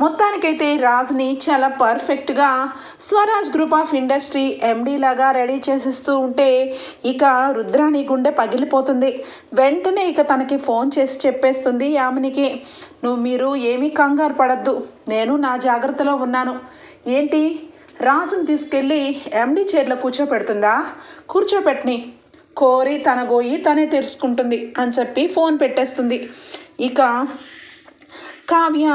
మొత్తానికైతే రాజ్ని చాలా పర్ఫెక్ట్గా Swaraj group of industry MD లాగా రెడీ చేసేస్తూ ఉంటే ఇక రుద్రాణి గుండె పగిలిపోతుంది. వెంటనే ఇక తనకి ఫోన్ చేసి చెప్పేస్తుంది యామినికి నువ్వు మీరు ఏమీ కంగారు పడద్దు. నేను నా జాగ్రత్తలో ఉన్నాను. ఏంటి? రాజుని తీసుకెళ్ళి ఎండీ చైర్లో కూర్చోపెడుతుందా? కూర్చోపెట్టని కోరి తన గోయి తనే తెరుచుకుంటుంది అని చెప్పి ఫోన్ పెట్టేస్తుంది. ఇక కావ్య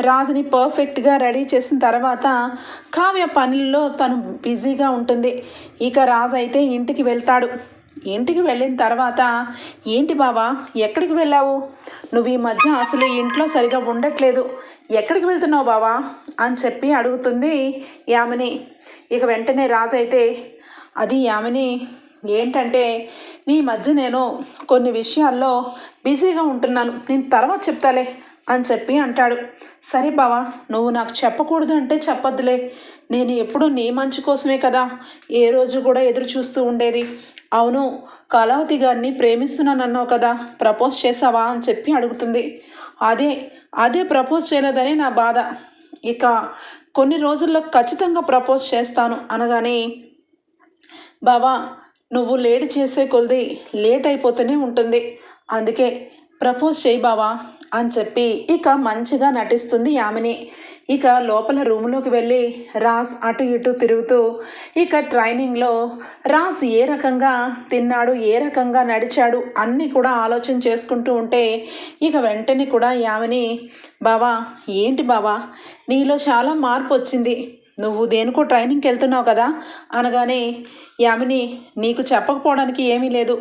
రాజుని పర్ఫెక్ట్గా రెడీ చేసిన తర్వాత కావ్య పనుల్లో తను బిజీగా ఉంటుంది. ఇక రాజు అయితే ఇంటికి వెళ్తాడు. ఇంటికి వెళ్ళిన తర్వాత ఏంటి బావా ఎక్కడికి వెళ్ళావు? నువ్వు ఈ మధ్య అసలు ఇంట్లో సరిగా ఉండట్లేదు. ఎక్కడికి వెళ్తున్నావు బావా? అని చెప్పి అడుగుతుంది యామిని. ఇక వెంటనే రాజు అయితే అది యామిని ఏంటంటే నీ మధ్య నేను కొన్ని విషయాల్లో బిజీగా ఉంటున్నాను. నేను తర్వాత చెప్తాలే. అని చెప్పి అంటాడు. సరే బావా నువ్వు నాకు చెప్పకూడదు అంటే చెప్పొద్దులే. నేను ఎప్పుడు నీ మంచి కోసమే కదా ఏ రోజు కూడా ఎదురు చూస్తూ ఉండేది. అవును కళావతి గారిని ప్రేమిస్తున్నానన్నావు కదా ప్రపోజ్ చేసావా అని చెప్పి అడుగుతుంది. అదే అదే ప్రపోజ్ చేయలేదని నా బాధ. ఇక కొన్ని రోజుల్లో ఖచ్చితంగా ప్రపోజ్ చేస్తాను అనగానే బావా నువ్వు లేట్ చేసే కొలది లేట్ అయిపోతూనే ఉంటుంది. అందుకే ప్రపోజ్ చేయి బావా అని చెప్పి ఇక మంచిగా నటిస్తుంది యామిని. ఇక లోపల రూమ్లోకి వెళ్ళి రాస్ అటు ఇటు తిరుగుతూ ఇక ట్రైనింగ్లో రాస్ ఏ రకంగా తిన్నాడు ఏ రకంగా నడిచాడు అన్నీ కూడా ఆలోచన చేసుకుంటూ ఉంటే ఇక వెంటనే కూడా యామిని బావా ఏంటి బావా? నీలో చాలా మార్పు వచ్చింది. నువ్వు దేనికో ట్రైనింగ్కి వెళ్తున్నావు కదా? అనగానే యామిని నీకు చెప్పకపోవడానికి ఏమీ లేదు.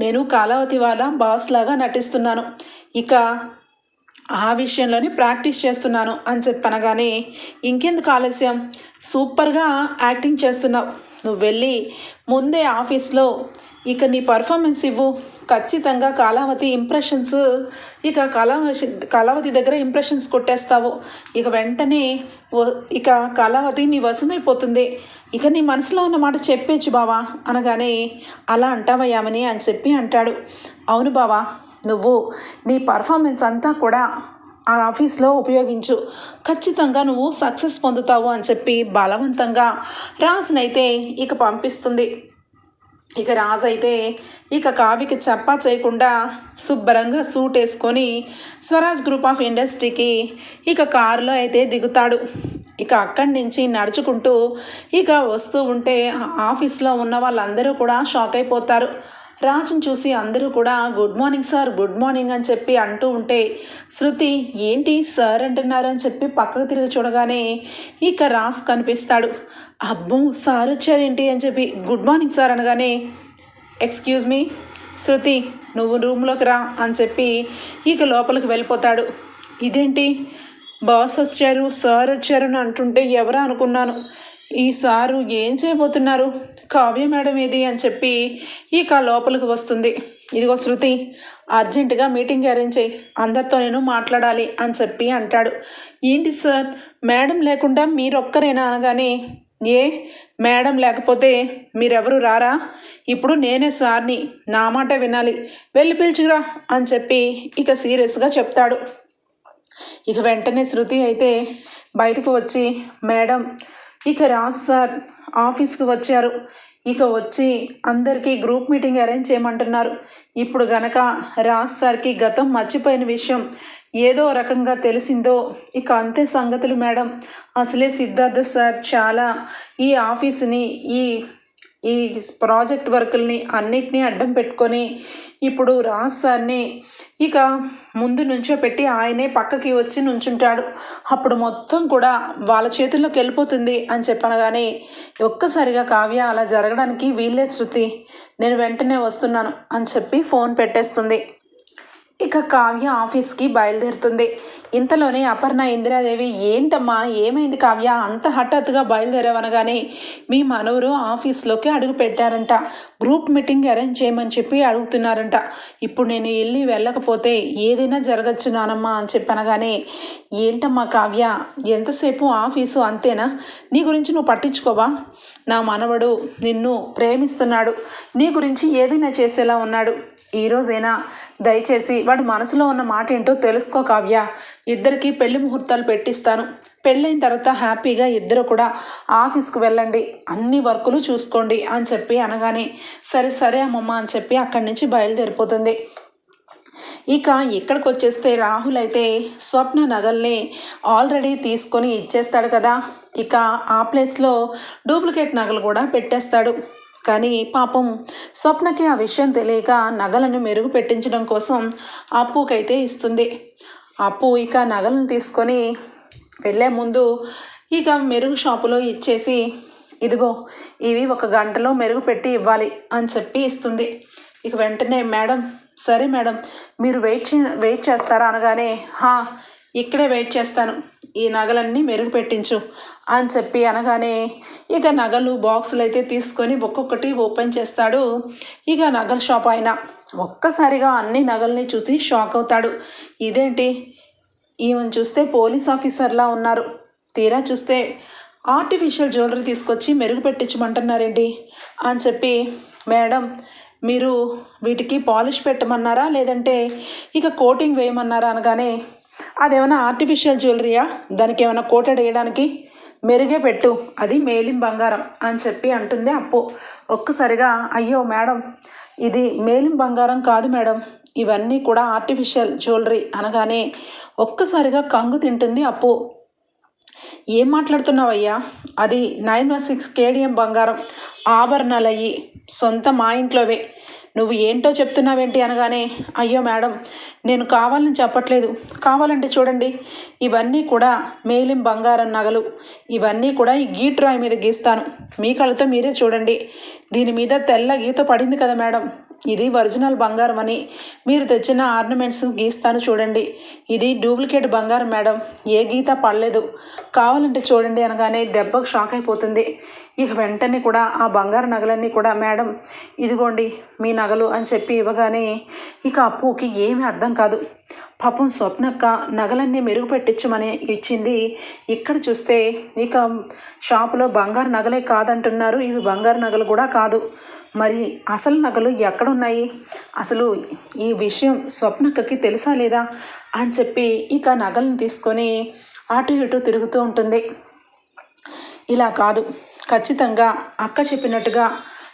నేను కాలావతి వాళ్ళ బాస్ లాగా నటిస్తున్నాను. ఇక ఆ విషయంలోనే ప్రాక్టీస్ చేస్తున్నాను అని చెప్పనగానే ఇంకెందుకు ఆలస్యం? సూపర్గా యాక్టింగ్ చేస్తున్నావు. నువ్వు వెళ్ళి ముందే ఆఫీస్లో ఇక నీ పర్ఫార్మెన్స్ ఇవ్వు. ఖచ్చితంగా కాలావతి ఇంప్రెషన్స్ ఇక కళావతి కళావతి దగ్గర ఇంప్రెషన్స్ కొట్టేస్తావు. ఇక వెంటనే ఇక కళావతి నీ వశమైపోతుంది. ఇక నీ మనసులో ఉన్న మాట చెప్పేచ్చు బావా అనగానే అలా అంటావయ్యామని అని చెప్పి అంటాడు. అవును బావా నువ్వు నీ పర్ఫార్మెన్స్ అంతా కూడా ఆ ఆఫీస్లో ఉపయోగించు. ఖచ్చితంగా నువ్వు సక్సెస్ పొందుతావు అని చెప్పి బలవంతంగా రాజునైతే ఇక పంపిస్తుంది. ఇక రాజు అయితే ఇక కావికి చప్పా చేయకుండా శుభ్రంగా సూట్ వేసుకొని స్వరాజ్ గ్రూప్ ఆఫ్ ఇండస్ట్రీకి ఇక కారులో అయితే దిగుతాడు. ఇక అక్కడి నుంచి నడుచుకుంటూ ఇక వస్తూ ఉంటే ఆఫీస్లో ఉన్న వాళ్ళందరూ కూడా షాక్ అయిపోతారు. రాజుని చూసి అందరూ కూడా good morning sir good morning అని చెప్పి అంటూ ఉంటే శృతి ఏంటి సార్ అంటున్నారు అని చెప్పి పక్కకు తిరిగి చూడగానే ఇక రాజ్ కనిపిస్తాడు. అబ్బో సార్ వచ్చారేంటి అని చెప్పి గుడ్ మార్నింగ్ సార్ అనగానే ఎక్స్క్యూజ్ మీ శృతి నువ్వు రూమ్లోకి రా అని చెప్పి ఇక లోపలికి వెళ్ళిపోతాడు. ఇదేంటి? బాస్ వచ్చారు సార్ వచ్చారు అని అంటుంటే ఎవరా అనుకున్నాను. ఈ సారు ఏం చేయబోతున్నారు? కావ్య మేడం ఏది? అని చెప్పి ఇక లోపలికి వస్తుంది. ఇదిగో శృతి అర్జెంటుగా మీటింగ్ అరేంజ్ చేయి అందరితో నేను మాట్లాడాలి అని చెప్పి అంటాడు. ఏంటి సార్? మేడం లేకుండా మీరొక్కరేనా? అనగానే ఏ? మేడం లేకపోతే మీరెవరు రారా? ఇప్పుడు నేనే సార్ని నా మాట వినాలి. వెళ్ళి పిలుచురా అని చెప్పి ఇక సీరియస్గా చెప్తాడు. ఇక వెంటనే శృతి అయితే బయటకు వచ్చి మేడం ఇక రాజ్ సార్. ఆఫీస్కి వచ్చారు. ఇక వచ్చి అందరికీ గ్రూప్ మీటింగ్ అరేంజ్ చేయమంటున్నారు. ఇప్పుడు గనక రాజ్ సార్కి గతం మర్చిపోయిన విషయం ఏదో రకంగా తెలిసిందో ఇక అంతే సంగతులు మేడం. అసలే సిద్ధార్థ సార్ చాలా ఈ ఆఫీస్ని ఈ ఈ ప్రాజెక్ట్ వర్కుల్ని అన్నిటినీ అడ్డం పెట్టుకొని ఇప్పుడు రాజ్ సార్ని ఇక ముందు నుంచో పెట్టి ఆయనే పక్కకి వచ్చి నుంచుంటాడు. అప్పుడు మొత్తం కూడా వాళ్ళ చేతుల్లోకి వెళ్ళిపోతుంది అని చెప్పనగానే ఒక్కసారిగా కావ్య అలా జరగడానికి వీళ్ళే శృతి. నేను వెంటనే వస్తున్నాను అని చెప్పి ఫోన్ పెట్టేస్తుంది. ఇక కావ్య ఆఫీస్కి బయలుదేరుతుంది. ఇంతలోనే అపర్ణ ఇందిరాదేవి ఏంటమ్మా ఏమైంది కావ్య? అంత హఠాత్తుగా బయలుదేరావనగానే మీ మనవరు ఆఫీస్లోకి అడుగు పెట్టారంట. గ్రూప్ మీటింగ్ అరేంజ్ చేయమని చెప్పి అడుగుతున్నారంట. ఇప్పుడు నేను వెళ్ళి వెళ్ళకపోతే ఏదైనా జరగచ్చు నానమ్మా అని చెప్పనగానే ఏంటమ్మా కావ్య ఎంతసేపు ఆఫీసు అంతేనా? నీ గురించి నువ్వు పట్టించుకోవా? నా మనవడు నిన్ను ప్రేమిస్తున్నాడు. నీ గురించి ఏదైనా చేసేలా ఉన్నాడు. ఈ రోజైనా దయచేసి వాడు మనసులో ఉన్న మాట ఏంటో తెలుసుకో కావ్య. ఇద్దరికి పెళ్ళి ముహూర్తాలు పెట్టిస్తాను. పెళ్ళైన తర్వాత హ్యాపీగా ఇద్దరు కూడా ఆఫీస్కి వెళ్ళండి. అన్ని వర్కులు చూసుకోండి అని చెప్పి అనగానే సరే సరే అమ్మమ్మ అని చెప్పి అక్కడి నుంచి బయలుదేరిపోతుంది. ఇక ఇక్కడికి వచ్చేస్తే రాహుల్ అయితే స్వప్న నగల్ని ఆల్రెడీ తీసుకొని ఇచ్చేస్తాడు కదా. ఇక ఆ ప్లేస్లో డూప్లికేట్ నగలు కూడా పెట్టేస్తాడు. కానీ పాపం స్వప్నకి ఆ విషయం తెలియక నగలను మెరుగు పెట్టించడం కోసం అప్పుకైతే ఇస్తుంది. అప్పు ఇక నగలను తీసుకొని వెళ్ళే ముందు ఇక మెరుగు షాపులో ఇచ్చేసి ఇదిగో ఇవి ఒక గంటలో మెరుగు పెట్టి ఇవ్వాలి అని చెప్పి ఇస్తుంది. ఇక వెంటనే మేడం సరే మేడం మీరు వెయిట్ చే వెయిట్ చేస్తారా? అనగానే హా ఇక్కడే వెయిట్ చేస్తాను. ఈ నగలన్నీ మెరుగుపెట్టించు అని చెప్పి అనగానే ఇక నగలు బాక్సులు అయితే తీసుకొని ఒక్కొక్కటి ఓపెన్ చేస్తాడు. ఇక నగల షాప్ ఆయన ఒక్కసారిగా అన్ని నగల్ని చూసి షాక్ అవుతాడు. ఇదేంటి? ఈమెను చూస్తే పోలీస్ ఆఫీసర్లా ఉన్నారు. తీరా చూస్తే ఆర్టిఫిషియల్ జ్యువెలరీ తీసుకొచ్చి మెరుగు పెట్టించమంటున్నారేంటి అని చెప్పి మేడం మీరు వీటికి పాలిష్ పెట్టమన్నారా? లేదంటే ఇక కోటింగ్ వేయమన్నారా? అనగానే అదేమైనా ఆర్టిఫిషియల్ జ్యువెలరీయా దానికి ఏమైనా కోటెడ్ వేయడానికి మెరుగే పెట్టు. అది మేలిం బంగారం అని చెప్పి అంటుంది అప్పు. ఒక్కసారిగా అయ్యో మేడం ఇది మేలిం బంగారం కాదు మేడం. ఇవన్నీ కూడా ఆర్టిఫిషియల్ జ్యువెలరీ అనగానే ఒక్కసారిగా కంగు తింటుంది అప్పు. ఏం మాట్లాడుతున్నావయ్యా? అది నైన్ వన్ సిక్స్ కేడిఎం బంగారం. ఆభరణాలయ్యి సొంత మా ఇంట్లోవే. నువ్వు ఏంటో చెప్తున్నావేంటి అనగానే అయ్యో మేడం నేను కావాలని చెప్పట్లేదు. కావాలంటే చూడండి ఇవన్నీ కూడా మేలిం బంగారం నగలు. ఇవన్నీ కూడా ఈ గీట్ రాయి మీద గీస్తాను. మీ కళ్ళతో మీరే చూడండి. దీని మీద తెల్ల గీత పడింది కదా మేడం. ఇది ఒరిజినల్ బంగారం అని. మీరు తెచ్చిన ఆర్నమెంట్స్ గీస్తాను చూడండి. ఇది డూప్లికేట్ బంగారం మేడం. ఏ గీత పడలేదు. కావాలంటే చూడండి అనగానే దెబ్బకు షాక్ అయిపోతుంది. ఇక వెంటనే కూడా ఆ బంగారు నగలన్నీ కూడా మేడం ఇదిగోండి మీ నగలు అని చెప్పి ఇవ్వగానే ఇక అప్పుకి ఏమీ అర్థం కాదు. పాపం స్వప్నక్క నగలన్నీ మెరుగు పెట్టించమని ఇచ్చింది. ఇక్కడ చూస్తే ఇక షాపులో బంగారు నగలే కాదంటున్నారు. ఇవి బంగారు నగలు కూడా కాదు. మరి అసలు నగలు ఎక్కడున్నాయి? అసలు ఈ విషయం స్వప్నక్కకి తెలుసా లేదా? అని చెప్పి ఇక నగలను తీసుకొని అటు ఇటు తిరుగుతూ ఉంటుంది. ఇలా కాదు. ఖచ్చితంగా అక్క చెప్పినట్టుగా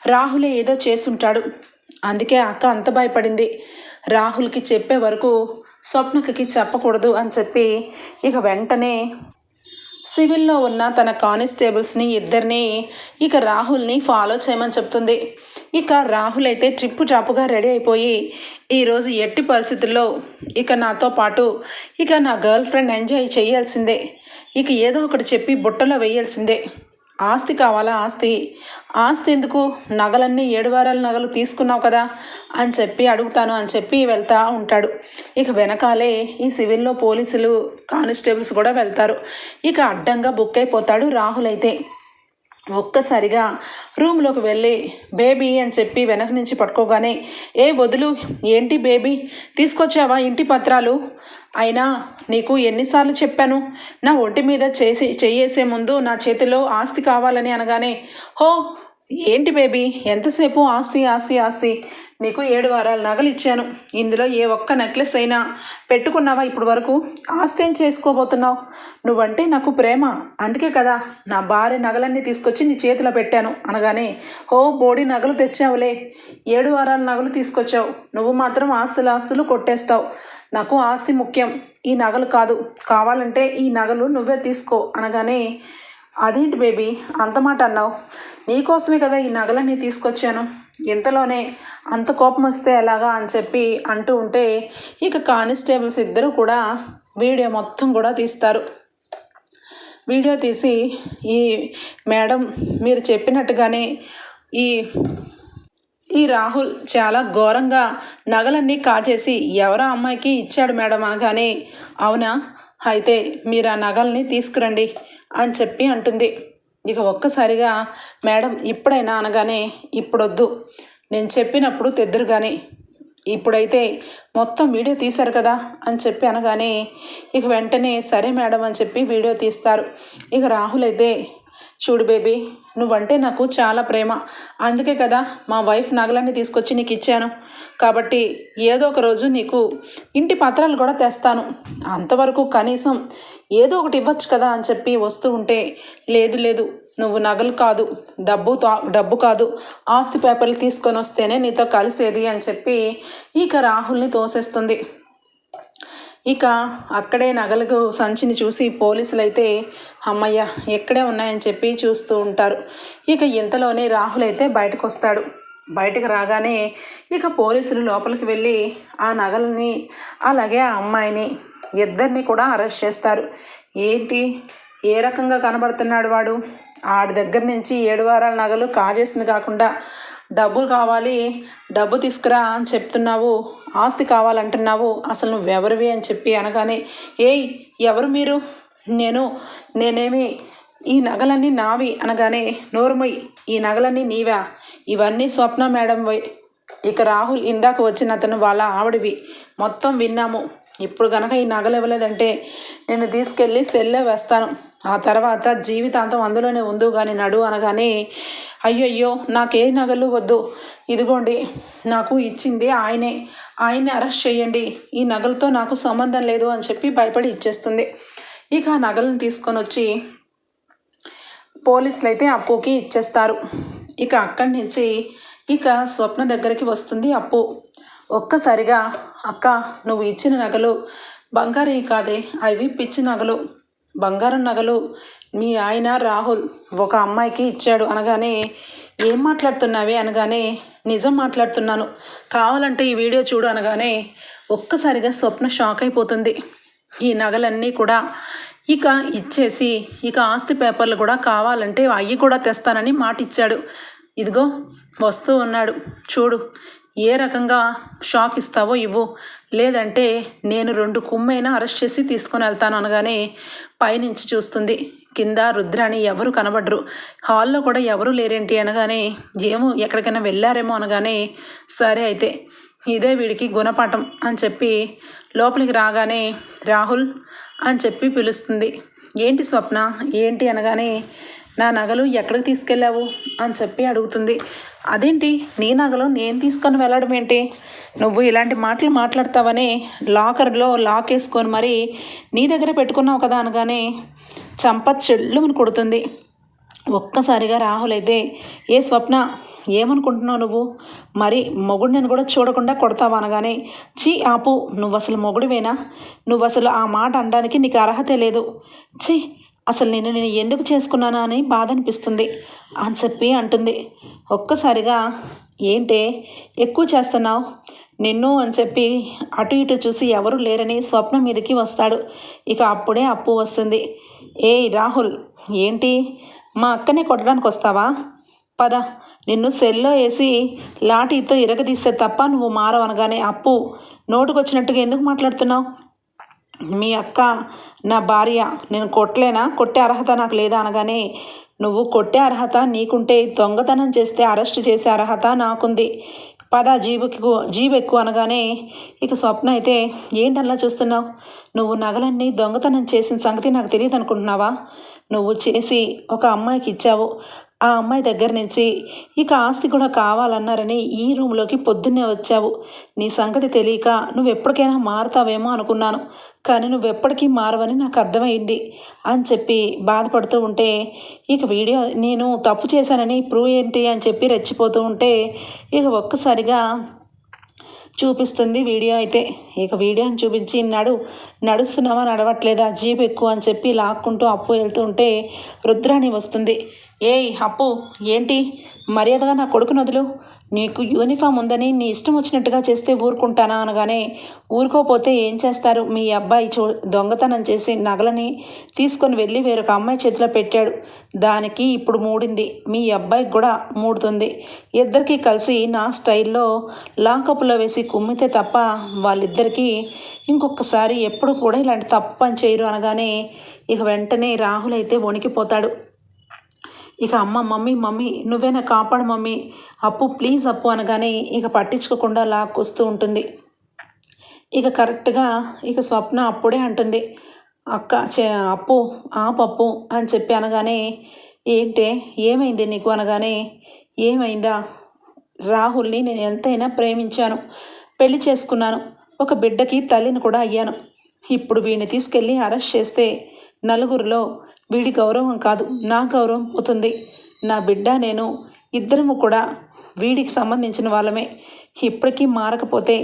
రాహులే ఏదో చేసుంటాడు అందుకే అక్క అంత భయపడింది. రాహుల్కి చెప్పే వరకు స్వప్నకి చెప్పకూడదు అని చెప్పి ఇక వెంటనే సివిల్లో ఉన్న తన కానిస్టేబుల్స్ని ఇద్దరిని ఇక రాహుల్ని ఫాలో చేయమని చెప్తుంది. ఇక రాహుల్ అయితే ట్రిప్పు ట్రాప్గా రెడీ అయిపోయి ఈరోజు ఎట్టి పరిస్థితుల్లో ఇక నాతో పాటు ఇక నా గర్ల్ ఫ్రెండ్ ఎంజాయ్ చేయాల్సిందే. ఇక ఏదో ఒకటి చెప్పి బుట్టలో వేయాల్సిందే. ఆస్తి కావాలా? ఆస్తి. ఆస్తి ఎందుకు? నగలన్నీ ఏడు వారాల నగలు తీసుకున్నావు కదా? అని చెప్పి అడుగుతాను అని చెప్పి వెళ్తా ఉంటాడు. ఇక వెనకాలే ఈ సివిల్లో పోలీసులు కానిస్టేబుల్స్ కూడా వెళ్తారు. ఇక అడ్డంగా బుక్ అయిపోతాడు రాహుల్ అయితే. ఒక్కసారిగా రూమ్లోకి వెళ్ళి బేబీ అని చెప్పి వెనక నుంచి పట్టుకోగానే ఏ వదులు ఏంటి బేబీ? తీసుకొచ్చావా ఇంటి పత్రాలు? అయినా నీకు ఎన్నిసార్లు చెప్పాను? నా ఒంటి మీద చేసి చేయేసే ముందు నా చేతిలో ఆస్తి కావాలని అనగానే హో ఏంటి బేబీ? ఎంతసేపు ఆస్తి ఆస్తి ఆస్తి? నీకు ఏడు వారాల నగలు ఇచ్చాను. ఇందులో ఏ ఒక్క నెక్లెస్ అయినా పెట్టుకున్నావా ఇప్పుడు వరకు ఆస్తి ఏం చేసుకోబోతున్నావు? నువ్వంటే నాకు ప్రేమ. అందుకే కదా నా భార్య నగలన్నీ తీసుకొచ్చి నీ చేతిలో పెట్టాను అనగానే ఓ బోడి నగలు తెచ్చావులే. ఏడు వారాల నగలు తీసుకొచ్చావు. నువ్వు మాత్రం ఆస్తులు ఆస్తులు కొట్టేస్తావు. నాకు ఆస్తి ముఖ్యం. ఈ నగలు కాదు. కావాలంటే ఈ నగలు నువ్వే తీసుకో అనగానే అదేంటి బేబీ? అంత మాట అన్నావు. నీకోసమే కదా ఈ నగలన్నీ తీసుకొచ్చాను. ఇంతలోనే అంత కోపం వస్తే ఎలాగా? అని చెప్పి అంటూ ఉంటే ఇక కానిస్టేబుల్స్ ఇద్దరు కూడా వీడియో మొత్తం కూడా తీస్తారు. వీడియో తీసి ఈ మేడం మీరు చెప్పినట్టుగానే ఈ ఈ రాహుల్ చాలా ఘోరంగా నగలన్నీ కాజేసి ఎవరో అమ్మాయికి ఇచ్చాడు మేడం అనగానే అవునా? అయితే మీరు ఆ నగల్ని తీసుకురండి అని చెప్పి అంటుంది. ఇక ఒక్కసారిగా మేడం ఇప్పుడైనా అనగానే ఇప్పుడొద్దు. నేను చెప్పినప్పుడు తెద్దురు కానీ ఇప్పుడైతే మొత్తం వీడియో తీశారు కదా అని చెప్పి అనగానే ఇక వెంటనే సరే మేడం అని చెప్పి వీడియో తీస్తారు. ఇక రాహుల్ అయితే చూడు బేబీ నువ్వంటే నాకు చాలా ప్రేమ. అందుకే కదా మా వైఫ్ నగలన్నీ తీసుకొచ్చి నీకు ఇచ్చాను. కాబట్టి ఏదో ఒక రోజు నీకు ఇంటి పత్రాలు కూడా తెస్తాను. అంతవరకు కనీసం ఏదో ఒకటి ఇవ్వచ్చు కదా అని చెప్పి వస్తూ ఉంటే లేదు లేదు నువ్వు నగలు కాదు డబ్బు తా- డబ్బు కాదు ఆస్తి పేపర్లు తీసుకొని వస్తేనే నీతో కలిసేది అని చెప్పి ఇక రాహుల్ని తోసేస్తుంది. ఇక అక్కడే నగలకు సంచిని చూసి పోలీసులు అయితే అమ్మయ్య ఎక్కడే ఉన్నాయని చెప్పి చూస్తూ ఉంటారు. ఇక ఇంతలోనే రాహుల్ అయితే బయటకు వస్తాడు బయటకు రాగానే ఇక పోలీసులు లోపలికి వెళ్ళి ఆ నగలని అలాగే ఆ అమ్మాయిని ఇద్దరిని కూడా అరెస్ట్ చేస్తారు. ఏంటి? ఏ రకంగా కనబడుతున్నాడు వాడు? ఆడి దగ్గర నుంచి ఏడు వారాల నగలు కాజేసింది కాకుండా డబ్బులు కావాలి డబ్బు తీసుకురా అని చెప్తున్నావు ఆస్తి కావాలంటున్నావు అసలు నువ్వెవరివి అని చెప్పి అనగానే ఏయ్ ఎవరు మీరు? నేను నేనేమి ఈ నగలన్నీ నావి అనగానే నోరుమై ఈ నగలన్నీ నీవా? ఇవన్నీ స్వప్న మేడం ఇక రాహుల్ ఇందాక వచ్చిన అతను వాళ్ళ ఆవిడవి. మొత్తం విన్నాము. ఇప్పుడు గనక ఈ నగలు ఇవ్వలేదంటే నేను తీసుకెళ్ళి సెల్లే వేస్తాను. ఆ తర్వాత జీవితాంతం అందులోనే ఉంది కానీ నడు అనగానే అయ్యయ్యో నాకే నగలు వద్దు. ఇదిగోండి నాకు ఇచ్చింది ఆయనే. ఆయన్ని అరెస్ట్ చేయండి ఈ నగలతో నాకు సంబంధం లేదు అని చెప్పి భయపడి ఇచ్చేస్తుంది. ఇక ఆ నగలను తీసుకొని వచ్చి పోలీసులు అయితే అప్పుకి ఇచ్చేస్తారు. ఇక అక్కడి నుంచి ఇక స్వప్న దగ్గరికి వస్తుంది అప్పు. ఒక్కసారిగా అక్క నువ్వు ఇచ్చిన నగలు బంగారం కాదే అవి పిచ్చి నగలు. బంగారం నగలు మీ ఆయన రాహుల్ ఒక అమ్మాయికి ఇచ్చాడు అనగానే ఏం మాట్లాడుతున్నావి? అనగానే నిజం మాట్లాడుతున్నాను. కావాలంటే ఈ వీడియో చూడు అనగానే ఒక్కసారిగా స్వప్న షాక్ అయిపోతుంది. ఈ నగలన్నీ కూడా ఇక ఇచ్చేసి ఇక ఆస్తి పేపర్లు కూడా కావాలంటే అయ్యి కూడా తెస్తానని మాట ఇచ్చాడు ఇదిగో వస్తూ ఉన్నాడు. చూడు ఏ రకంగా షాక్ ఇస్తావో ఇవ్వు. లేదంటే నేను రెండు కుమ్మైనా అరెస్ట్ చేసి తీసుకొని వెళ్తాను అనగానే పైనుంచి చూస్తుంది. కింద రుద్రాణి ఎవరు కనబడరు? హాల్లో కూడా ఎవరు లేరేంటి అనగానే ఏమో ఎక్కడికైనా వెళ్ళారేమో అనగానే సరే అయితే ఇదే వీడికి గుణపాఠం అని చెప్పి లోపలికి రాగానే రాహుల్ అని చెప్పి పిలుస్తుంది. ఏంటి స్వప్న? ఏంటి అనగానే నా నగలు ఎక్కడికి తీసుకెళ్ళావు? అని చెప్పి అడుగుతుంది. అదేంటి? నీ నగలు నేను తీసుకొని వెళ్ళడం ఏంటి? నువ్వు ఇలాంటి మాటలు మాట్లాడతావని లాకర్లో లాక్ వేసుకొని మరి నీ దగ్గర పెట్టుకున్నావు కదా అనగానే చంప చెల్లుమని కొడుతుంది. ఒక్కసారిగా రాహుల్ అయితే ఏ స్వప్న ఏమనుకుంటున్నావు నువ్వు? మరి మొగుడిని కూడా చూడకుండా కొడతావు? అనగానే చీ ఆపు నువ్వు అసలు మొగుడివేనా? నువ్వు అసలు ఆ మాట అనడానికి నీకు అర్హతే లేదు. ఛీ అసలు నేను నేను ఎందుకు చేసుకున్నానా? అని బాధ అనిపిస్తుంది అని చెప్పి అంటుంది. ఒక్కసారిగా ఏంటే ఎక్కువ చేస్తున్నావు? నిన్ను అని చెప్పి అటు ఇటు చూసి ఎవరు లేరని స్వప్న మీదకి వస్తాడు. ఇక అప్పుడే అప్పు వస్తుంది. ఏయ్ రాహుల్ ఏంటి? మా అక్కనే కొట్టడానికి వస్తావా? పద నిన్ను సెల్లో వేసి లాఠీతో ఇరగదీస్తే తప్ప నువ్వు మారవనగానే అప్పు. నోటుకొచ్చినట్టుగా ఎందుకు మాట్లాడుతున్నావు? మీ అక్క నా భార్య నేను కొట్టలేనా? కొట్టే అర్హత నాకు లేదా అనగానే నువ్వు కొట్టే అర్హత నీకుంటే దొంగతనం చేస్తే అరెస్ట్ చేసే అర్హత నాకుంది. పద జీబుకి జీబు ఎక్కువ అనగానే ఇక స్వప్న అయితే ఏంటల్లా చూస్తున్నావు? నువ్వు నగలన్నీ దొంగతనం చేసిన సంగతి నాకు తెలియదు అనుకుంటున్నావా నువ్వు చేసి ఒక అమ్మాయికి ఇచ్చావు. ఆ అమ్మాయి దగ్గర నుంచి ఇక ఆస్తి కూడా కావాలన్నారని ఈ రూమ్లోకి పొద్దున్నే వచ్చావు. నీ సంగతి తెలియక నువ్వు ఎప్పటికైనా మారుతావేమో అనుకున్నాను. కానీ నువ్వు ఎప్పటికీ మారవని నాకు అర్థమైంది అని చెప్పి బాధపడుతూ ఉంటే ఇక వీడియో నేను తప్పు చేశానని ప్రూవ్ ఏంటి అని చెప్పి రెచ్చిపోతూ ఉంటే ఇక ఒక్కసారిగా చూపిస్తుంది వీడియో అయితే. ఇక వీడియోని చూపించి నడు నడుస్తున్నావా నడవట్లేదా జీప్ ఎక్కువ అని చెప్పి లాక్కుంటూ అప్పు వెళ్తూ ఉంటే రుద్రాణి వస్తుంది. ఏయ్ అప్పు ఏంటి? మర్యాదగా నా కొడుకును వదులు. నీకు యూనిఫామ్ ఉందని నీ ఇష్టం వచ్చినట్టుగా చేస్తే ఊరుకుంటానా అనగానే ఊరుకోపోతే ఏం చేస్తారు? మీ అబ్బాయి చూ దొంగతనం చేసి నగలని తీసుకొని వెళ్ళి వేరొక అమ్మాయి చేతిలో పెట్టాడు. దానికి ఇప్పుడు మూడింది. మీ అబ్బాయికి కూడా మూడుతుంది. ఇద్దరికీ కలిసి నా స్టైల్లో లాకప్లో వేసి కుమ్మితే తప్ప వాళ్ళిద్దరికీ ఇంకొకసారి ఎప్పుడు కూడా ఇలాంటి తప్పు పని చేయరు అనగానే ఇక వెంటనే రాహుల్ అయితే వణికిపోతాడు. ఇక అమ్మ మమ్మీ మమ్మీ నువ్వేనా కాపాడు మమ్మీ. అప్పు ప్లీజ్ అప్పు అనగానే ఇక పట్టించుకోకుండా లాక్కొస్తూ ఉంటుంది. ఇక కరెక్ట్గా ఇక స్వప్న అప్పుడే అంటుంది. అక్క చే అప్పు ఆ పప్పు అని చెప్పి అనగానే ఏంటే ఏమైంది నీకు అనగానే ఏమైందా? రాహుల్ని నేను ఎంతైనా ప్రేమించాను పెళ్ళి చేసుకున్నాను ఒక బిడ్డకి తల్లిని కూడా అయ్యాను. ఇప్పుడు వీడిని తీసుకెళ్ళి అరెస్ట్ చేస్తే నలుగురిలో వీడి గౌరవం కాదు నా గౌరవం పోతుంది. నా బిడ్డ నేను ఇద్దరము కూడా వీడికి సంబంధించిన వాళ్ళమే. ఇప్పటికీ మారకపోతే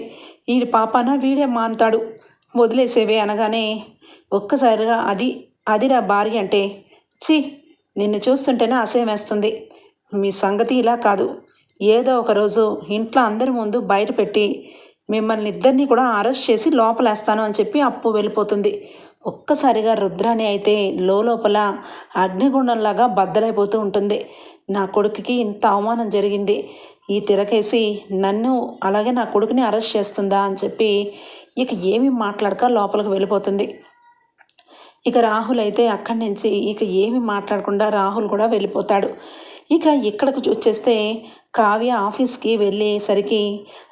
వీడి పాపాన వీడే మానుతాడు వదిలేసేవే అనగానే ఒక్కసారిగా అది అదిరా భార్య అంటే ఛీ నిన్ను చూస్తుంటేనే అసహ్యం వేస్తుంది. మీ సంగతి ఇలా కాదు. ఏదో ఒకరోజు ఇంట్లో అందరి ముందు బయట పెట్టి మిమ్మల్ని ఇద్దరిని కూడా అరెస్ట్ చేసి లోపలేస్తాను అని చెప్పి అప్పు వెళ్ళిపోతుంది. ఒక్కసారిగా రుద్రాణి అయితే లోపల అగ్నిగుండంలాగా బద్దలైపోతూ ఉంటుంది. నా కొడుకుకి ఇంత అవమానం జరిగింది. ఈ తిరకేసి నన్ను అలాగే నా కొడుకుని అరెస్ట్ చేస్తుందా అని చెప్పి ఇక ఏమీ మాట్లాడక లోపలికి వెళ్ళిపోతుంది. ఇక రాహుల్ అయితే అక్కడి నుంచి ఇక ఏమి మాట్లాడకుండా రాహుల్ కూడా వెళ్ళిపోతాడు. ఇక ఇక్కడికి వచ్చేస్తే కావ్య ఆఫీస్కి వెళ్ళేసరికి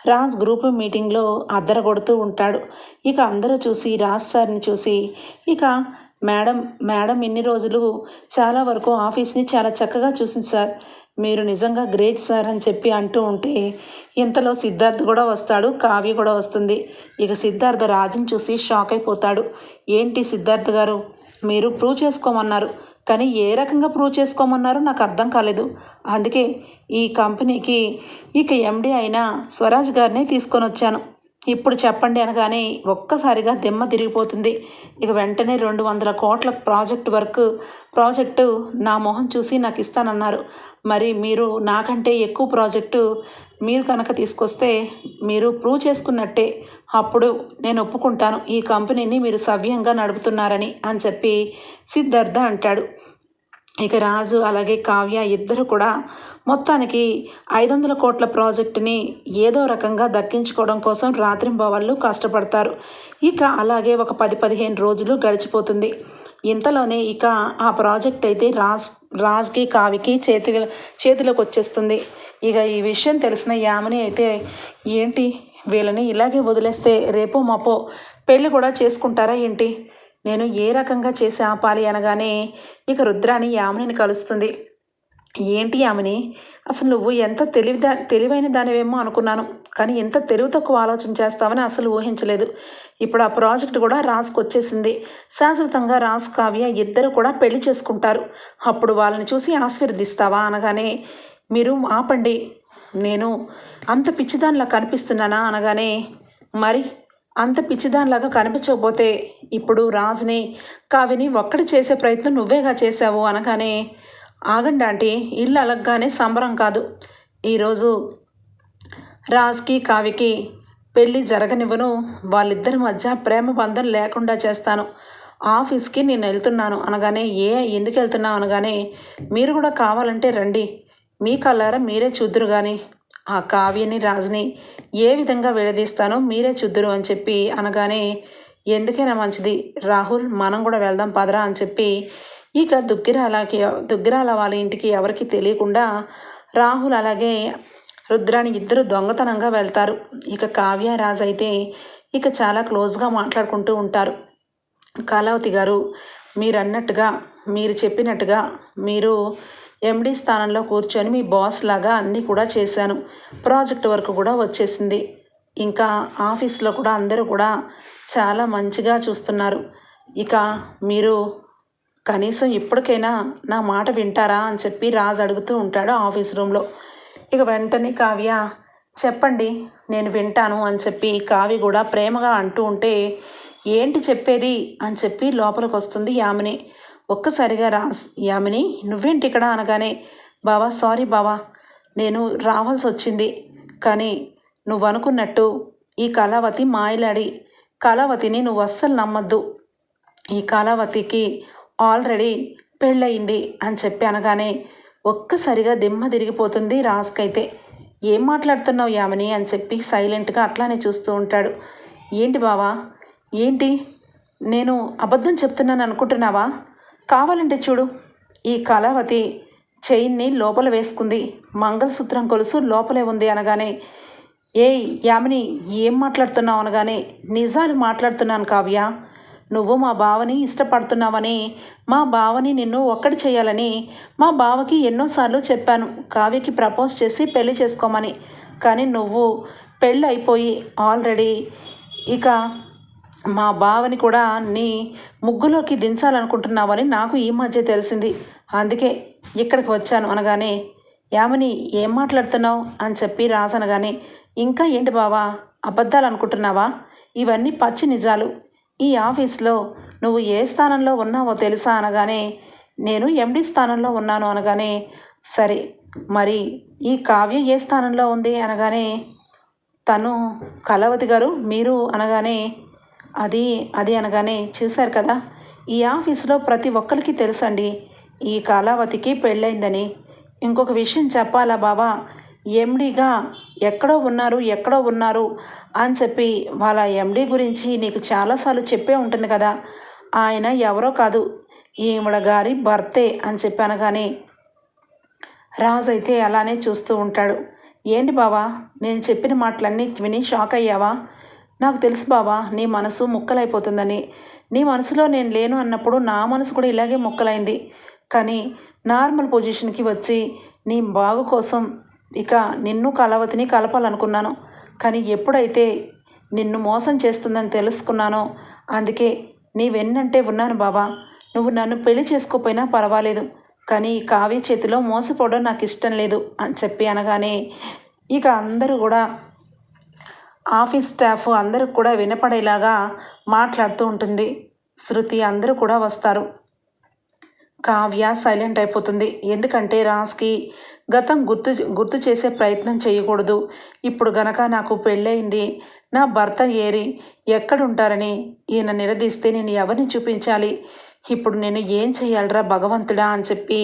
రాజ్ గ్రూప్ మీటింగ్లో అద్దర కొడుతూ ఉంటాడు. ఇక అందరూ చూసి రాజ్ సార్ని చూసి ఇక మేడం మేడం ఇన్ని రోజులు చాలా వరకు ఆఫీస్ని చాలా చక్కగా చూసింది సార్. మీరు నిజంగా గ్రేట్ సార్ అని చెప్పి అంటూ ఉంటే ఇంతలో సిద్ధార్థ్ కూడా వస్తాడు కావ్య కూడా వస్తుంది. ఇక సిద్ధార్థ రాజుని చూసి షాక్ అయిపోతాడు. ఏంటి సిద్ధార్థ్ గారు? మీరు ప్రూవ్ చేసుకోమన్నారు. కానీ ఏ రకంగా ప్రూవ్ చేసుకోమన్నారో నాకు అర్థం కాలేదు. అందుకే ఈ కంపెనీకి ఇక ఎండీ అయిన స్వరాజ్ గారిని తీసుకొని వచ్చాను. ఇప్పుడు చెప్పండి అనగానే ఒక్కసారిగా దిమ్మ తిరిగిపోతుంది. ఇక వెంటనే రెండు వందల కోట్ల ప్రాజెక్ట్ వర్క్ ప్రాజెక్టు నా మొహం చూసి నాకు ఇస్తానన్నారు. మరి మీరు నాకంటే ఎక్కువ ప్రాజెక్టు మీరు కనుక తీసుకొస్తే మీరు ప్రూవ్ చేసుకున్నట్టే. అప్పుడు నేను ఒప్పుకుంటాను ఈ కంపెనీని మీరు సవ్యంగా నడుపుతున్నారని అని చెప్పి సిద్ధార్థ అంటాడు. ఇక రాజు అలాగే కావ్య ఇద్దరు కూడా మొత్తానికి ఐదు వందల కోట్ల ప్రాజెక్టుని ఏదో రకంగా దక్కించుకోవడం కోసం రాత్రింబవళ్ళు కష్టపడతారు. ఇక అలాగే ఒక పది పదిహేను రోజులు గడిచిపోతుంది. ఇంతలోనే ఇక ఆ ప్రాజెక్ట్ అయితే రాజ్ రాజ్కి కావికి చేతి చేతిలోకి వచ్చేస్తుంది ఇక ఈ విషయం తెలిసిన యామిని అయితే ఏంటి వీళ్ళని ఇలాగే వదిలేస్తే రేపో మాపో పెళ్ళి కూడా చేసుకుంటారా ఏంటి? నేను ఏ రకంగా చేసి ఆపాలి అనగానే ఇక రుద్రాని యామిని కలుస్తుంది. ఏంటి యామిని? అసలు నువ్వు ఎంత తెలివిదా తెలివైన దానివేమో అనుకున్నాను. కానీ ఎంత తెలివి తక్కువ ఆలోచన చేస్తావని అసలు ఊహించలేదు. ఇప్పుడు ఆ ప్రాజెక్ట్ కూడా రాసుకు వచ్చేసింది. శాశ్వతంగా రాసు కావ్య ఇద్దరు కూడా పెళ్ళి చేసుకుంటారు. అప్పుడు వాళ్ళని చూసి ఆశీర్వదిస్తావా అనగానే మీరు ఆపండి. నేను అంత పిచ్చిదానిలా కనిపిస్తున్నానా అనగానే మరి అంత పిచ్చిదానిలాగా కనిపించకపోతే ఇప్పుడు రాజుని కావిని ఒక్కడి చేసే ప్రయత్నం నువ్వేగా చేశావు అనగానే ఆగండి ఆంటీ ఇల్లు అలగ్గానే సంబరం కాదు. ఈరోజు రాజ్కి కావికి పెళ్ళి జరగనివ్వను. వాళ్ళిద్దరి మధ్య ప్రేమ బంధం లేకుండా చేస్తాను. ఆఫీస్కి నేను వెళ్తున్నాను అనగానే ఏ ఎందుకు వెళ్తున్నావు అనగానే మీరు కూడా కావాలంటే రండి. మీ కల్లారా మీరే చూద్దురు కానీ ఆ కావ్యని రాజుని ఏ విధంగా విడదీస్తానో మీరే చూద్దురు అని చెప్పి అనగానే ఎందుకైనా మంచిది. రాహుల్ మనం కూడా వెళ్దాం పదరా అని చెప్పి ఇక దుగ్గిరాలకి దుగ్గిరాల వాళ్ళ ఇంటికి ఎవరికి తెలియకుండా రాహుల్ అలాగే రుద్రాని ఇద్దరు దొంగతనంగా వెళ్తారు. ఇక కావ్య రాజ్ అయితే ఇక చాలా క్లోజ్గా మాట్లాడుకుంటూ ఉంటారు. కళావతి గారు మీరు అన్నట్టుగా మీరు చెప్పినట్టుగా మీరు ఎండీ స్థానంలో కూర్చొని మీ బాస్ లాగా అన్నీ కూడా చేశాను. ప్రాజెక్ట్ వర్క్ కూడా వచ్చేసింది. ఇంకా ఆఫీస్లో కూడా అందరూ కూడా చాలా మంచిగా చూస్తున్నారు. ఇక మీరు కనీసం ఇప్పటికైనా నా మాట వింటారా అని చెప్పి రాజు అడుగుతూ ఉంటాడు ఆఫీస్ రూమ్లో. ఇక వెంటనే కావ్య చెప్పండి నేను వింటాను అని చెప్పి కావ్య కూడా ప్రేమగా అంటూ ఉంటే ఏంటి చెప్పేది? అని చెప్పి లోపలికి వస్తుంది యామిని. ఒక్కసారిగా రాస్ యామిని నువ్వేంటి ఇక్కడ? అనగానే బావా సారీ బావా నేను రావాల్సి వచ్చింది. కానీ నువ్వు అనుకున్నట్టు ఈ కళావతి మాయలాడి కళావతిని నువ్వు అస్సలు నమ్మద్దు. ఈ కళావతికి ఆల్రెడీ పెళ్ళయింది అని చెప్పి అనగానే ఒక్కసారిగా దిమ్మ తిరిగిపోతుంది రాజుకైతే ఏం మాట్లాడుతున్నావు యామిని? అని చెప్పి సైలెంట్గా అట్లానే చూస్తూ ఉంటాడు. ఏంటి బావా? ఏంటి? నేను అబద్ధం చెప్తున్నాను అనుకుంటున్నావా కావాలంటే చూడు. ఈ కళావతి చైన్ని లోపల వేసుకుంది. మంగళసూత్రం కొలుసు లోపలే ఉంది అనగానే ఏయ్ యామిని ఏం మాట్లాడుతున్నావు అనగానే నిజాలు మాట్లాడుతున్నాను కావ్య. నువ్వు మా బావని ఇష్టపడుతున్నావని మా బావని నిన్ను ఒక్కడి చేయాలని మా బావకి ఎన్నోసార్లు చెప్పాను. కావ్యకి ప్రపోజ్ చేసి పెళ్ళి చేసుకోమని. కానీ నువ్వు పెళ్ళి అయిపోయి ఆల్రెడీ ఇక మా బావని కూడా నీ ముగ్గులోకి దించాలనుకుంటున్నావని నాకు ఈ మధ్య తెలిసింది. అందుకే ఇక్కడికి వచ్చాను అనగానే యామని ఏం మాట్లాడుతున్నావు? అని చెప్పి రాసనగానే ఇంకా ఏంటి బావా అబద్ధాలు అనుకుంటున్నావా? ఇవన్నీ పచ్చి నిజాలు. ఈ ఆఫీస్లో నువ్వు ఏ స్థానంలో ఉన్నావో తెలుసా? అనగానే నేను ఎండి స్థానంలో ఉన్నాను. అనగానే సరే మరి ఈ కావ్య ఏ స్థానంలో ఉంది? అనగానే తను కళావతి గారు మీరు? అనగానే అది అది అనగానే చూశారు కదా? ఈ ఆఫీసులో ప్రతి ఒక్కరికి తెలుసండి. ఈ కళావతికి పెళ్ళైందని. ఇంకొక విషయం చెప్పాలా బాబా ఎండిగా ఎక్కడో ఉన్నారు ఎక్కడో ఉన్నారు అని చెప్పి వాళ్ళ ఎండి గురించి నీకు చాలాసార్లు చెప్పే ఉంటుంది కదా? ఆయన ఎవరో కాదు. ఈవిడ గారి భర్తే అని చెప్పాను కానీ రాజు అయితే అలానే చూస్తూ ఉంటాడు. ఏంటి బావా? నేను చెప్పిన మాటలన్నీ విని షాక్ అయ్యావా? నాకు తెలుసు బావా నీ మనసు ముక్కలైపోతుందని. నీ మనసులో నేను లేను అన్నప్పుడు నా మనసు కూడా ఇలాగే ముక్కలైంది. కానీ నార్మల్ పొజిషన్కి వచ్చి నీ బాగు కోసం ఇక నిన్ను కలవతిని కలపాలనుకున్నాను. కానీ ఎప్పుడైతే నిన్ను మోసం చేస్తుందని తెలుసుకున్నానో అందుకే నీ వెన్నంటే ఉన్నాను బాబా నువ్వు నన్ను పెళ్ళి చేసుకోపోయినా పర్వాలేదు. కానీ ఈ కావ్య చేతిలో మోసపోవడం నాకు ఇష్టం లేదు అని చెప్పి అనగానే ఇక అందరూ కూడా ఆఫీస్ స్టాఫ్ అందరూ కూడా వినపడేలాగా మాట్లాడుతూ ఉంటుంది. శృతి అందరూ కూడా వస్తారు. కావ్య సైలెంట్ అయిపోతుంది. ఎందుకంటే రాజ్కి గతం గుర్తు గుర్తు చేసే ప్రయత్నం చేయకూడదు. ఇప్పుడు గనక నాకు పెళ్ళయింది నా భర్త ఏరి ఎక్కడుంటారని ఈయన నిలదీస్తే నేను ఎవరిని చూపించాలి? ఇప్పుడు నేను ఏం చేయాలరా భగవంతుడా అని చెప్పి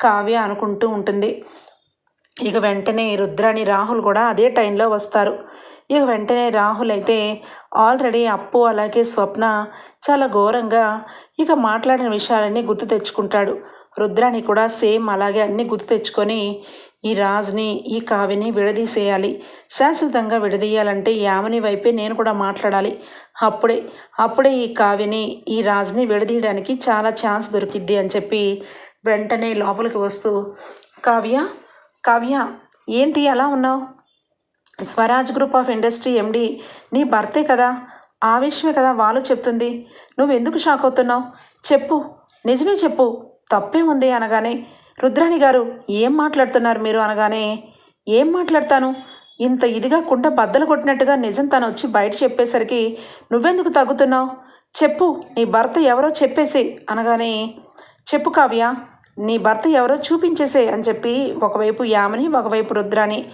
కావ్య అనుకుంటూ ఉంటుంది. ఇక వెంటనే రుద్రాని రాహుల్ కూడా అదే టైంలో వస్తారు. ఇక వెంటనే రాహుల్ అయితే ఆల్రెడీ అప్పు అలాగే స్వప్న చాలా ఘోరంగా ఇక మాట్లాడిన విషయాలన్నీ గుర్తు తెచ్చుకుంటాడు. రుద్రాని కూడా సేమ్ అలాగే అన్నీ గుర్తు తెచ్చుకొని ఈ రాజుని ఈ కావిని విడదీసేయాలి. శాశ్వతంగా విడదీయాలంటే యామని వైపే నేను కూడా మాట్లాడాలి. అప్పుడే అప్పుడే ఈ కావిని ఈ రాజుని విడదీయడానికి చాలా ఛాన్స్ దొరికిద్ది అని చెప్పి వెంటనే లోపలికి వస్తూ కావ్య కావ్య ఏంటి అలా ఉన్నావు? Swaraj group of industry MD నీ భర్తే కదా? ఆ విషయమే కదా వాళ్ళు చెప్తుంది. నువ్వెందుకు షాక్ అవుతున్నావు? చెప్పు. నిజమే చెప్పు. తప్పే ఉంది అనగానే. రుద్రాణి గారు ఏం మాట్లాడుతున్నారు మీరు అనగానే? ఏం మాట్లాడతాను? ఇంత ఇదిగా కుండ బద్దలు కొట్టినట్టుగా నిజం తను వచ్చి బయట చెప్పేసరికి నువ్వెందుకు తగ్గుతున్నావు? చెప్పు. నీ భర్త ఎవరో చెప్పేసే అనగానే. చెప్పు కావ్య. నీ భర్త ఎవరో చూపించేసే అని చెప్పి ఒకవైపు యామని ఒకవైపు రుద్రాని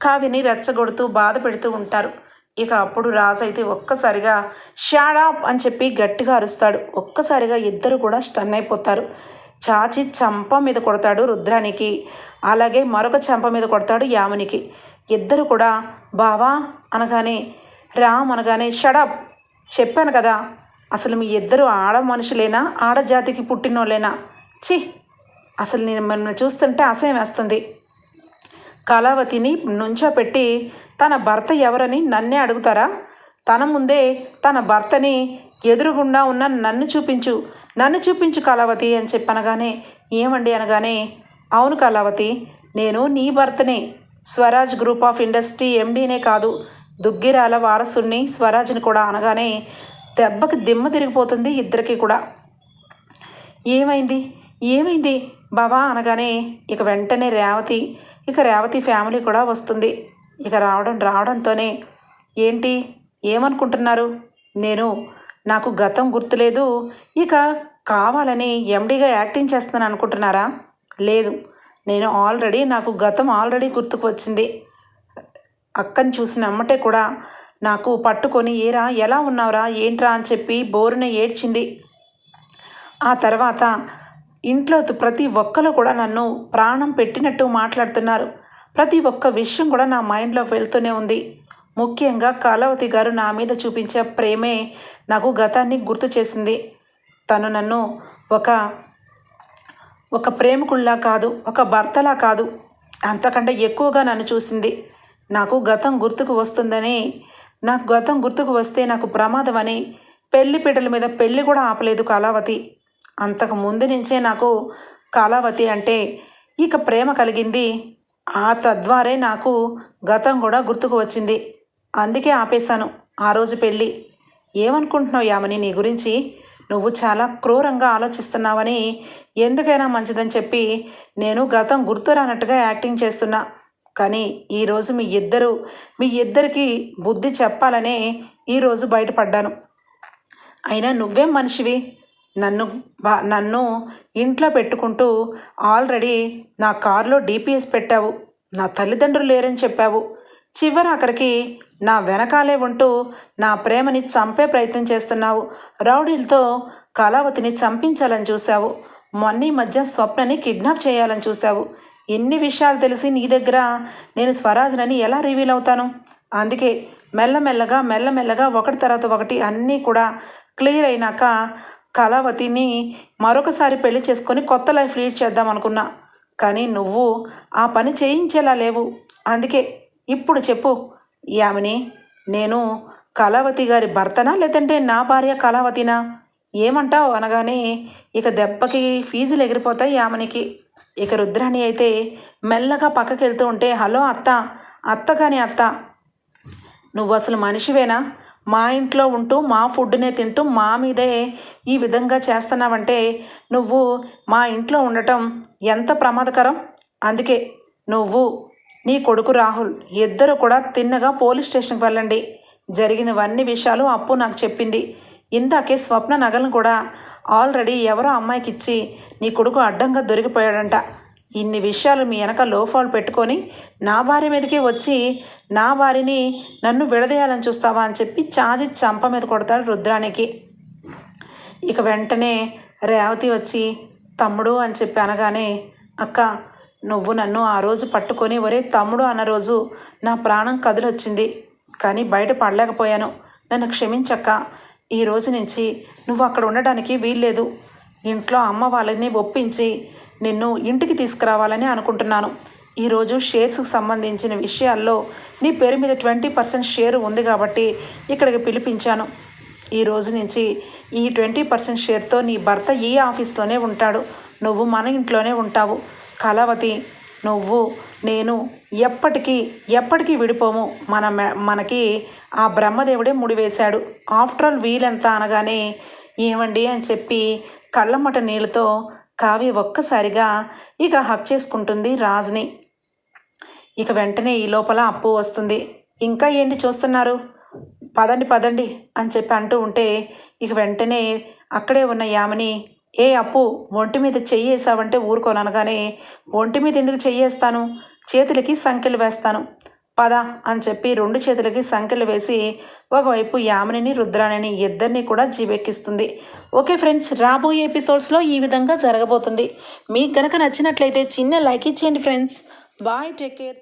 కావ్యని రెచ్చగొడుతూ బాధ పెడుతూ ఉంటారు. ఇక అప్పుడు రాజు అయితే ఒక్కసారిగా షాడాప్ అని చెప్పి గట్టిగా అరుస్తాడు. ఒక్కసారిగా ఇద్దరు కూడా స్టన్ అయిపోతారు. చాచి చంప మీద కొడతాడు రుద్రానికి. అలాగే మరొక చంప మీద కొడతాడు యామునికి. ఇద్దరు కూడా బావా అనగానే రామ్ అనగానే షడప్ చెప్పాను కదా. అసలు మీ ఇద్దరు ఆడ మనుషులేనా? ఆడజాతికి పుట్టినోళ్ళేనా? చి అసలు నేను మిమ్మల్ని చూస్తుంటే అసహ్యం వేస్తుంది. కళావతిని నుంచోపెట్టి తన భర్త ఎవరని నన్నే అడుగుతారా? తన ముందే తన భర్తని ఎదురుగుండా ఉన్న నన్ను చూపించు నన్ను చూపించు కళావతి అని చెప్పనగానే ఏమండి అనగానే అవును కళావతి నేను నీ భర్తనే. స్వరాజ్ గ్రూప్ ఆఫ్ ఇండస్ట్రీ ఎండీనే కాదు. దుగ్గిరాల వారసుని స్వరాజ్ని కూడా అనగానే దెబ్బకి దిమ్మ తిరిగిపోతుంది ఇద్దరికి కూడా. ఏమైంది? ఏమైంది? బావా అనగానే ఇక వెంటనే రేవతి ఇక రేవతి ఫ్యామిలీ కూడా వస్తుంది. ఇక రావడం రావడంతోనే ఏంటి? ఏమనుకుంటున్నారు? నేను నాకు గతం గుర్తులేదు. ఇక కావాలని ఎండీగా యాక్టింగ్ చేస్తున్నాను అనుకుంటున్నారా? లేదు. నేను ఆల్రెడీ నాకు గతం ఆల్రెడీ గుర్తుకు వచ్చింది. అక్కని చూసిన అమ్మటే కూడా నాకు పట్టుకొని ఏరా ఎలా ఉన్నావురా? ఏంట్రా? అని చెప్పి బోరున ఏడ్చింది. ఆ తర్వాత ఇంట్లో ప్రతి ఒక్కరు కూడా నన్ను ప్రాణం పెట్టినట్టు మాట్లాడుతున్నారు. ప్రతి ఒక్క విషయం కూడా నా మైండ్లో వెళ్తూనే ఉంది. ముఖ్యంగా కళావతి గారు నా మీద చూపించే ప్రేమే నాకు గతాన్ని గుర్తు చేసింది. తను నన్ను ఒక ఒక ప్రేమికుల్లా కాదు ఒక భర్తలా కాదు అంతకంటే ఎక్కువగా నన్ను చూసింది. నాకు గతం గుర్తుకు వస్తుందని నాకు గతం గుర్తుకు వస్తే నాకు ప్రమాదం అని పెళ్ళి పీటల మీద పెళ్ళి కూడా ఆపలేదు కళావతి. అంతకు ముందు నుంచే నాకు కళావతి అంటే ఇక ప్రేమ కలిగింది. ఆ తద్వారే నాకు గతం కూడా గుర్తుకు వచ్చింది. అందుకే ఆపేశాను ఆ రోజు పెళ్ళి. ఏమనుకుంటున్నావు యామని? నీ గురించి నువ్వు చాలా క్రూరంగా ఆలోచిస్తున్నావని ఎందుకైనా మంచిదని చెప్పి నేను గతం గుర్తు రానట్టుగా యాక్టింగ్ చేస్తున్నా. కానీ ఈరోజు మీ ఇద్దరు మీ ఇద్దరికి బుద్ధి చెప్పాలనే ఈరోజు బయటపడ్డాను. అయినా నువ్వేం మనిషివి? నన్ను బా నన్ను ఇంట్లో పెట్టుకుంటూ ఆల్రెడీ నా కారులో డిపిఎస్ పెట్టావు. నా తల్లిదండ్రులు లేరని చెప్పావు. చివరి ఆఖరికి నా వెనకాలే ఉంటూ నా ప్రేమని చంపే ప్రయత్నం చేస్తున్నావు. రౌడీలతో కళావతిని చంపించాలని చూశావు. మొన్న మధ్య స్వప్నని కిడ్నాప్ చేయాలని చూశావు. ఎన్ని విషయాలు తెలిసి నీ దగ్గర నేను స్వరాజ్నని ఎలా రివీల్ అవుతాను? అందుకే మెల్లమెల్లగా మెల్లమెల్లగా ఒకటి తర్వాత ఒకటి అన్నీ కూడా క్లియర్ అయినాక కళావతిని మరొకసారి పెళ్ళి చేసుకొని కొత్త లైఫ్ లీడ్ చేద్దాం అనుకున్నా. కానీ నువ్వు ఆ పని చేయించేలా లేవు. అందుకే ఇప్పుడు చెప్పు యామిని నేను కళావతి గారి భర్తనా? లేదంటే నా భార్య కళావతినా? ఏమంటావు అనగానే ఇక దెబ్బకి ఫీజులు ఎగిరిపోతాయి యామనికి. ఇక రుద్రాణి అయితే మెల్లగా పక్కకి వెళ్తూ ఉంటే హలో అత్త అత్త కాని అత్త నువ్వు అసలు మనిషివేనా? మా ఇంట్లో ఉంటూ మా ఫుడ్నే తింటూ మా మీదే ఈ విధంగా చేస్తున్నావంటే నువ్వు మా ఇంట్లో ఉండటం ఎంత ప్రమాదకరం? అందుకే నువ్వు నీ కొడుకు రాహుల్ ఇద్దరు కూడా తిన్నగా పోలీస్ స్టేషన్కి వెళ్ళండి. జరిగినవన్నీ విషయాలు అప్పు నాకు చెప్పింది. ఇందాకే స్వప్న నగలను కూడా ఆల్రెడీ ఎవరో అమ్మాయికి ఇచ్చి నీ కొడుకు అడ్డంగా దొరికిపోయాడంట. ఇన్ని విషయాలు మీ వెనక లోఫాలు పెట్టుకొని నా భార్య మీదకి వచ్చి నా భార్యని నన్ను విడదీయాలని చూస్తావా అని చెప్పి చాచి చంప మీద కొడతాడు రుద్రానికి. ఇక వెంటనే రేవతి వచ్చి తమ్ముడు అని చెప్పి అనగానే అక్క నువ్వు నన్ను ఆ రోజు పట్టుకొని ఒరే తమ్ముడు అన్న రోజు నా ప్రాణం కదిలొచ్చింది. కానీ బయట పడలేకపోయాను. నన్ను క్షమించక్క. ఈ రోజు నుంచి నువ్వు అక్కడ ఉండడానికి వీల్లేదు. ఇంట్లో అమ్మ వాళ్ళని ఒప్పించి నిన్ను ఇంటికి తీసుకురావాలని అనుకుంటున్నాను. ఈరోజు షేర్స్కి సంబంధించిన విషయాల్లో నీ పేరు మీద ట్వంటీ పర్సెంట్ షేర్ ఉంది కాబట్టి ఇక్కడికి పిలిపించాను. ఈ రోజు నుంచి ఈ ట్వంటీ పర్సెంట్ షేర్తో నీ భర్త ఈ ఆఫీస్లోనే ఉంటాడు. నువ్వు మన ఇంట్లోనే ఉంటావు. కళావతి నువ్వు నేను ఎప్పటికీ ఎప్పటికీ విడిపోము. మన మనకి ఆ బ్రహ్మదేవుడే ముడివేశాడు. ఆఫ్టర్ ఆల్ వీలెంత అనగానే ఏమండి అని చెప్పి కళ్ళమ్మట నీళ్ళతో కావ్య ఒక్కసారిగా ఇక హక్ చేసుకుంటుంది రాజ్ని. ఇక వెంటనే ఈ లోపల అప్పు వస్తుంది. ఇంకా ఏంటి చూస్తున్నారు? పదండి పదండి అని చెప్పి అంటూ ఉంటే ఇక వెంటనే అక్కడే ఉన్న యామని ఏ అప్పు ఒంటి మీద చెయ్యేసావంటే ఊరుకోననగానే ఒంటి మీద ఎందుకు చెయ్యేస్తాను? చేతులకి సంఖ్యలు వేస్తాను. పద అని చెప్పి రెండు చేతులకి సంఖ్యలు వేసి ఒకవైపు యామిని రుద్రాణిని ఇద్దరిని కూడా జీవెక్కిస్తుంది ఓకే ఫ్రెండ్స్ రాబోయే ఎపిసోడ్స్లో ఈ విధంగా జరగబోతుంది. మీకు కనుక నచ్చినట్లయితే చిన్న లైక్ ఇచ్చేయండి ఫ్రెండ్స్. Bye take care.